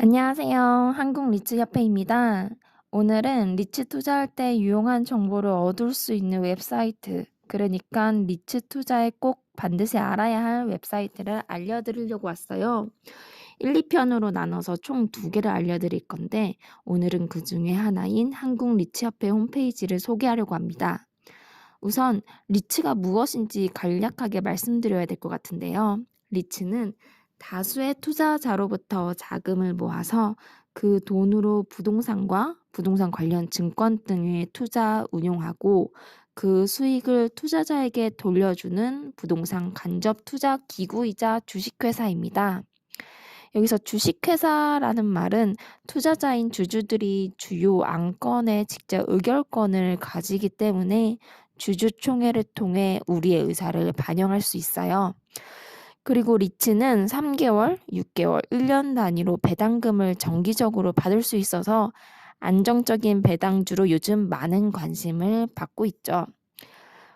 안녕하세요. 한국 리츠협회입니다. 오늘은 리츠 투자할 때 유용한 정보를 얻을 수 있는 웹사이트, 그러니까 리츠 투자에 꼭 반드시 알아야 할 웹사이트를 알려드리려고 왔어요. 1, 2편으로 나눠서 총 두 개를 알려드릴 건데, 오늘은 그 중에 하나인 한국 리츠협회 홈페이지를 소개하려고 합니다. 우선 리츠가 무엇인지 간략하게 말씀드려야 될 것 같은데요. 리츠는 다수의 투자자로부터 자금을 모아서 그 돈으로 부동산과 부동산 관련 증권 등에 투자 운용하고 그 수익을 투자자에게 돌려주는 부동산 간접 투자 기구이자 주식회사입니다. 여기서 주식회사라는 말은 투자자인 주주들이 주요 안건에 직접 의결권을 가지기 때문에 주주총회를 통해 우리의 의사를 반영할 수 있어요. 그리고 리츠는 3개월, 6개월, 1년 단위로 배당금을 정기적으로 받을 수 있어서 안정적인 배당주로 요즘 많은 관심을 받고 있죠.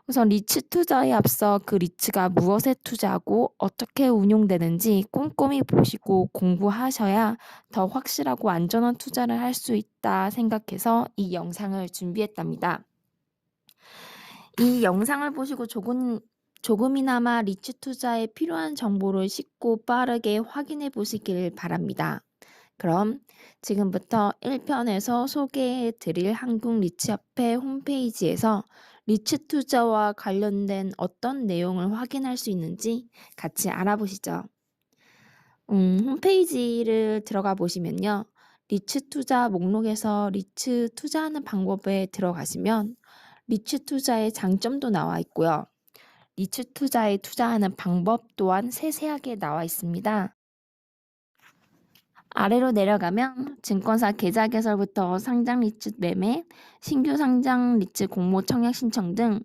우선 리츠 투자에 앞서 그 리츠가 무엇에 투자하고 어떻게 운용되는지 꼼꼼히 보시고 공부하셔야 더 확실하고 안전한 투자를 할 수 있다 생각해서 이 영상을 준비했답니다. 이 영상을 보시고 조금, 조금이나마 리츠 투자에 필요한 정보를 쉽고 빠르게 확인해 보시길 바랍니다. 그럼 지금부터 1편에서 소개해 드릴 한국 리츠협회 홈페이지에서 리츠 투자와 관련된 어떤 내용을 확인할 수 있는지 같이 알아보시죠. 음, 홈페이지를 들어가 보시면요. 리츠 투자 목록에서 리츠 투자하는 방법에 들어가시면 리츠 투자의 장점도 나와 있고요. 리츠 투자에 투자하는 방법 또한 세세하게 나와 있습니다. 아래로 내려가면 증권사 계좌 개설부터 상장 리츠 매매, 신규 상장 리츠 공모 청약 신청 등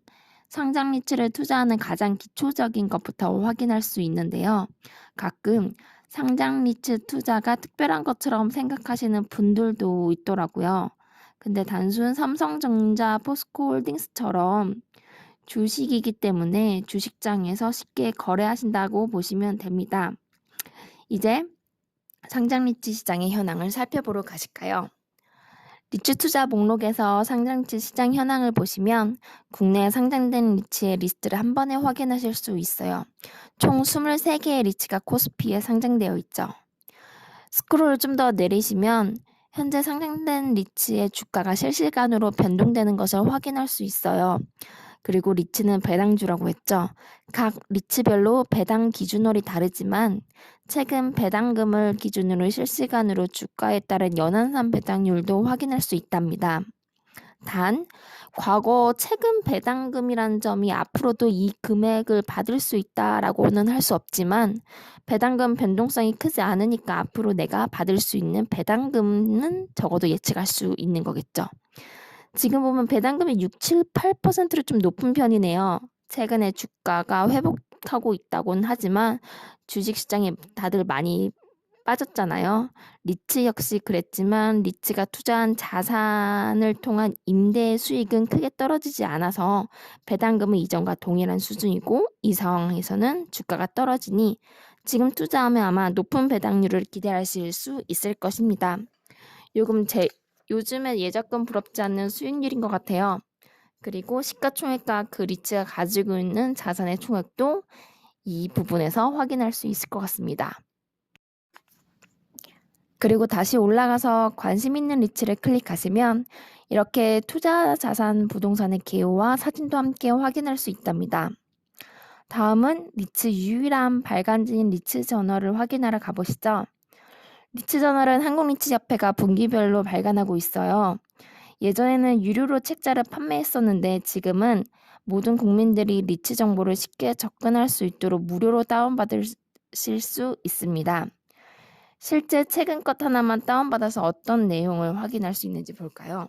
상장 리츠를 투자하는 가장 기초적인 것부터 확인할 수 있는데요. 가끔 상장 리츠 투자가 특별한 것처럼 생각하시는 분들도 있더라고요. 근데 단순 삼성전자 포스코홀딩스처럼 주식이기 때문에 주식장에서 쉽게 거래하신다고 보시면 됩니다. 이제 상장 리츠 시장의 현황을 살펴보러 가실까요? 리츠 투자 목록에서 상장 리츠 시장 현황을 보시면 국내에 상장된 리츠의 리스트를 한 번에 확인하실 수 있어요. 총 23개의 리츠가 코스피에 상장되어 있죠. 스크롤을 좀 더 내리시면 현재 상장된 리츠의 주가가 실시간으로 변동되는 것을 확인할 수 있어요. 그리고 리츠는 배당주라고 했죠. 각 리츠별로 배당 기준월이 다르지만 최근 배당금을 기준으로 실시간으로 주가에 따른 연한산 배당률도 확인할 수 있답니다. 단, 과거 최근 배당금이란 점이 앞으로도 이 금액을 받을 수 있다라고는 할 수 없지만 배당금 변동성이 크지 않으니까 앞으로 내가 받을 수 있는 배당금은 적어도 예측할 수 있는 거겠죠. 지금 보면 배당금이 6, 7, 8%로 좀 높은 편이네요. 최근에 주가가 회복하고 있다고는 하지만 주식시장에 다들 많이 빠졌잖아요. 리츠 역시 그랬지만 리츠가 투자한 자산을 통한 임대 수익은 크게 떨어지지 않아서 배당금은 이전과 동일한 수준이고 이 상황에서는 주가가 떨어지니 지금 투자하면 아마 높은 배당률을 기대하실 수 있을 것입니다. 요금 제 요즘에 예적금 부럽지 않는 수익률인 것 같아요. 그리고 시가총액과 그 리츠가 가지고 있는 자산의 총액도 이 부분에서 확인할 수 있을 것 같습니다. 그리고 다시 올라가서 관심 있는 리츠를 클릭하시면 이렇게 투자 자산 부동산의 개요와 사진도 함께 확인할 수 있답니다. 다음은 리츠 유일한 발간지인 리츠 저널을 확인하러 가보시죠. 리츠 저널은 한국리츠협회가 분기별로 발간하고 있어요. 예전에는 유료로 책자를 판매했었는데 지금은 모든 국민들이 리츠 정보를 쉽게 접근할 수 있도록 무료로 다운받으실 수 있습니다. 실제 최근 것 하나만 다운받아서 어떤 내용을 확인할 수 있는지 볼까요?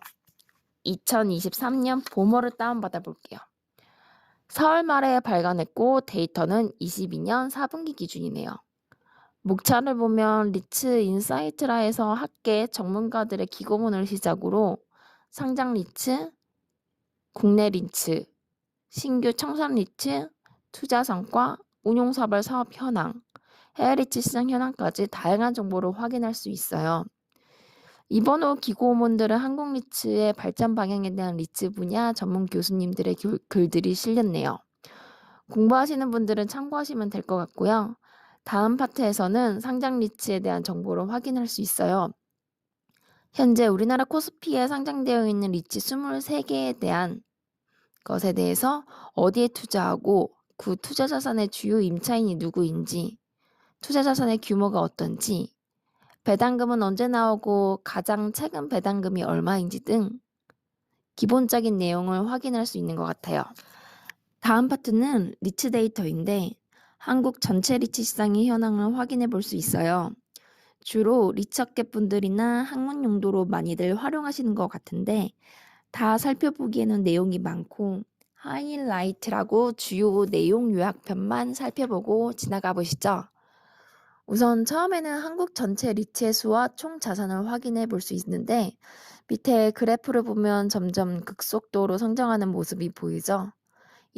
2023년 봄월을 다운받아 볼게요. 4월 말에 발간했고 데이터는 22년 4분기 기준이네요. 목차를 보면 리츠 인사이트라 해서 학계 전문가들의 기고문을 시작으로 상장 리츠, 국내 리츠, 신규 청산 리츠, 투자 성과, 운용사별 사업 현황, 해외 리츠 시장 현황까지 다양한 정보를 확인할 수 있어요. 이번 후 기고문들은 한국 리츠의 발전 방향에 대한 리츠 분야 전문 교수님들의 글- 글들이 실렸네요. 공부하시는 분들은 참고하시면 될 것 같고요. 다음 파트에서는 상장 리츠에 대한 정보를 확인할 수 있어요. 현재 우리나라 코스피에 상장되어 있는 리츠 23개에 대한 것에 대해서 어디에 투자하고 그 투자 자산의 주요 임차인이 누구인지, 투자 자산의 규모가 어떤지, 배당금은 언제 나오고 가장 최근 배당금이 얼마인지 등 기본적인 내용을 확인할 수 있는 것 같아요. 다음 파트는 리츠 데이터인데 한국 전체 리츠 시장의 현황을 확인해 볼 수 있어요. 주로 리츠 업계 분들이나 학문 용도로 많이들 활용하시는 것 같은데 다 살펴보기에는 내용이 많고 하이라이트라고 주요 내용 요약편만 살펴보고 지나가 보시죠. 우선 처음에는 한국 전체 리츠의 수와 총 자산을 확인해 볼 수 있는데 밑에 그래프를 보면 점점 극속도로 성장하는 모습이 보이죠.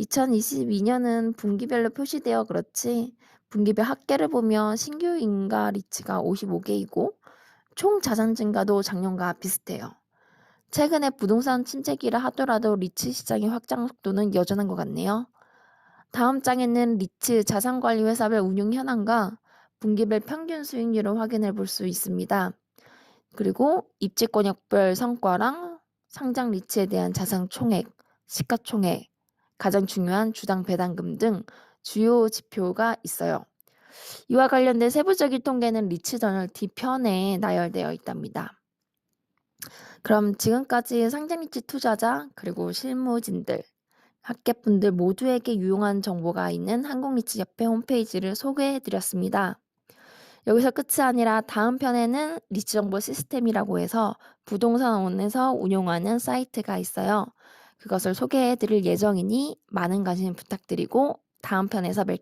2022년은 분기별로 표시되어 그렇지 분기별 합계를 보면 신규 인가 리츠가 55개이고 총 자산 증가도 작년과 비슷해요. 최근에 부동산 침체기라 하더라도 리츠 시장의 확장 속도는 여전한 것 같네요. 다음 장에는 리츠 자산관리 회사별 운용 현황과 분기별 평균 수익률을 확인해 볼 수 있습니다. 그리고 입지 권역별 성과랑 상장 리츠에 대한 자산 총액, 시가총액, 가장 중요한 주당 배당금 등 주요 지표가 있어요. 이와 관련된 세부적인 통계는 리츠 저널 뒤편에 나열되어 있답니다. 그럼 지금까지 상장 리츠 투자자 그리고 실무진들, 학계분들 모두에게 유용한 정보가 있는 한국리츠협회 홈페이지를 소개해 드렸습니다. 여기서 끝이 아니라 다음 편에는 리츠 정보 시스템이라고 해서 부동산원에서 운용하는 사이트가 있어요. 그것을 소개해 드릴 예정이니 많은 관심 부탁드리고 다음 편에서 뵐게요.